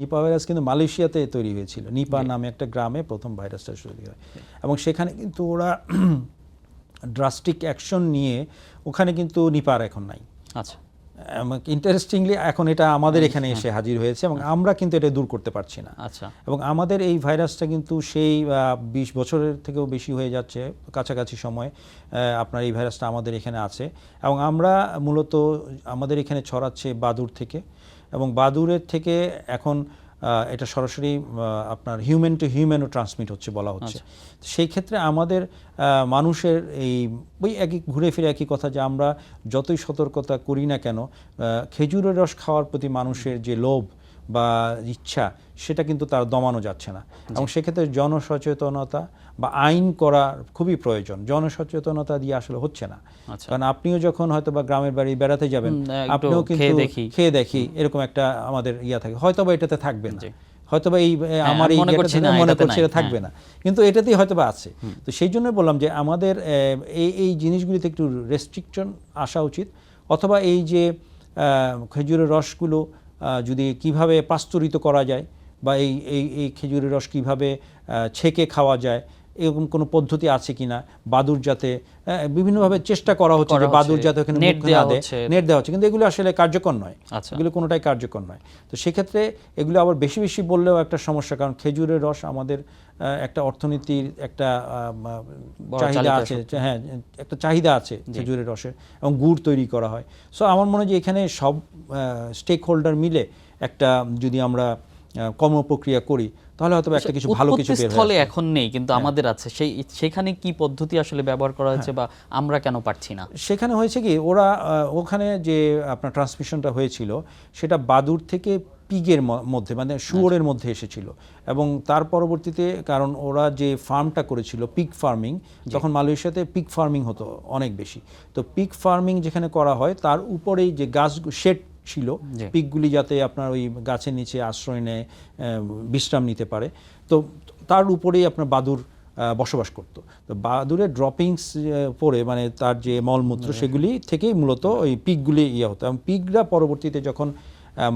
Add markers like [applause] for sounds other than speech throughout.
Nipah virus কিন্তু মালয়েশিয়াতে তৈরি হয়েছিল। নিপা নামে একটা গ্রামে প্রথম ভাইরাসটা তৈরি হয়। এবং সেখানে কিন্তু ওরা [clears throat] ড্রাস্টিক অ্যাকশন নিয়ে ওখানে কিন্তু নিপার এখন নাই। আচ্ছা। ইন্টারেস্টিংলি এখন এটা আমাদের এখানে এসে হাজির হয়েছে এবং আমরা কিন্তু এটা দূর করতে পারছি না। আচ্ছা। এবং আমাদের এই ভাইরাসটা কিন্তু সেই বিশ বছরের থেকেও বেশি হয়ে যাচ্ছে কাছাকাছি সময় আপনার এই ভাইরাসটা আমাদের এখানে আছে। এবং আমরা মূলত আমাদের এখানে ছড়াচ্ছে বাদুর থেকে। এবং বাদুরের থেকে এখন এটা সরাসরি আপনার হিউম্যান টু হিউম্যানও ট্রান্সমিট হচ্ছে বলা হচ্ছে। সেই ক্ষেত্রে আমাদের মানুষের এই ওই একই ঘুরে ফিরে একই কথা যে আমরা যতই সতর্কতা করি না কেন খেজুরের রস খাওয়ার প্রতি মানুষের যে লোভ বা ইচ্ছা সেটা কিন্তু তার দমানো যাচ্ছে না। এবং সেক্ষেত্রে জনসচেতনতা বা আইন করা খুবই প্রয়োজন। জনসচেতনতা দিয়ে আসলে হচ্ছে না। আচ্ছা। কারণ আপনিও যখন হয়তো বা গ্রামের বাড়ি বেড়াতে যাবেন আপনিও কিন্তু খেয়ে দেখি। এরকম একটা আমাদের ইয়া থাকে। হয়তো বা এটাতে থাকবে না। হয়তো বা এই আমার এই মনে করছি এটা থাকবে না। কিন্তু এটাতেই হয়তো বা আছে তো সেই জন্য বললাম যে আমাদের এই এই জিনিসগুলিতে একটু রেস্ট্রিকশন আসা উচিত। অথবা এই যে আহ, খেজুরের রসগুলো যদি কীভাবে পাস্তুরিত করা যায় বা এই এই এই খেজুরের রস কীভাবে ছেঁকে খাওয়া যায় এরকম কোনো পদ্ধতি আছে কিনা বাদুর যাতে বিভিন্নভাবে চেষ্টা করা হচ্ছে যে বাদুর যাতে ওখানে নেট দেওয়া হচ্ছে। নেট দেওয়া হচ্ছে কিন্তু এগুলো আসলে কার্যকর নয়। আচ্ছা। এগুলো কোনোটাই কার্যকর নয়। তো সেক্ষেত্রে এগুলো আবার বেশি বেশি বললেও একটা সমস্যা কারণ খেজুরের রস আমাদের একটা অর্থনীতির একটা চাহিদা আছে হ্যাঁ একটা চাহিদা আছে খেজুরের রসের এবং গুড় তৈরি করা হয়। সো আমার মনে হয় যে এখানে সব স্টেক হোল্ডার মিলে একটা যদি আমরা কর্মপ্রক্রিয়া করি তাহলে হয়তো একটা কিছু ভালো কিছু বের হয়ে স্থলে এখন নেই কিন্তু আমাদের আছে। সেই সেখানে কি পদ্ধতি আসলে ব্যবহার করা হয়েছে বা আমরা কেন পারছি না? সেখানে হয়েছে কি ওরা ওখানে যে আপনার ট্রান্সমিশনটা হয়েছিল সেটা বাদুর থেকে পিগের মধ্যে মানে শুয়োরের মধ্যে এসেছিল। এবং তার পরবর্তীতে কারণ ওরা যে ফার্মটা করেছিল পিক ফার্মিং তখন মালয়েশিয়াতে পিক ফার্মিং হতো অনেক বেশি। তো পিক ফার্মিং যেখানে করা হয় তার উপরেই যে গাছ শেড ছিল। পিকগুলি যাতে আপনার ওই গাছের নিচে আশ্রয় নেয় বিশ্রাম নিতে পারে। তো তার উপরেই আপনার বাদুর বসবাস করত। তো বাদুরের ড্রপিংস পরে মানে তার যে মলমূত্র সেগুলি থেকেই মূলত ওই পিকগুলি ইয়ে হতো। এবং পিকরা পরবর্তীতে যখন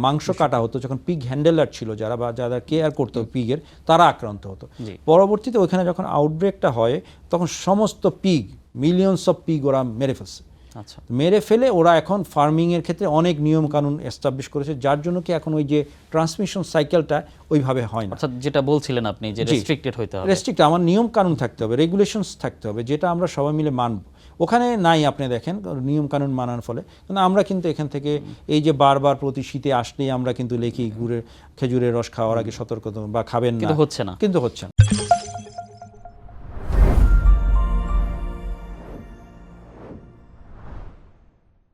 মাংস কাটা হতো যখন পিগ হ্যান্ডেলার ছিল যারা বা যারা কেয়ার করতো পিগের তারা আক্রান্ত হতো। পরবর্তীতে ওইখানে যখন আউটব্রেকটা হয় তখন সমস্ত পিগ মিলিয়নস অফ পিগ ওরা মেরে ফেলছে। আচ্ছা। মেরে ফেলে ওরা এখন ফার্মিং এর ক্ষেত্রে অনেক নিয়ম কানুন এস্টাবলিশ করেছে যার জন্য কি এখন ওই যে ট্রান্সমিশন সাইকেলটা ওইভাবে হয় না। অর্থাৎ যেটা বলছিলেন আপনি যে রেস্ট্রিক্টেড হইতে হবে। রেস্ট্রিক্ট আমার নিয়ম কানুন থাকতে হবে রেগুলেশনস থাকতে হবে যেটা আমরা সবাই মিলে মানব। ওখানে নাই আপনি দেখেন নিয়ম কানুন মানার ফলে। কিন্তু আমরা কিন্তু এখান থেকে এই যে বারবার প্রতি শীতে আসলেই আমরা কিন্তু লেখি গুড়ের খেজুরের রস খাওয়ার আগে সতর্ক থাকুন বা খাবেন না। কিন্তু হচ্ছে না। কিন্তু হচ্ছে না।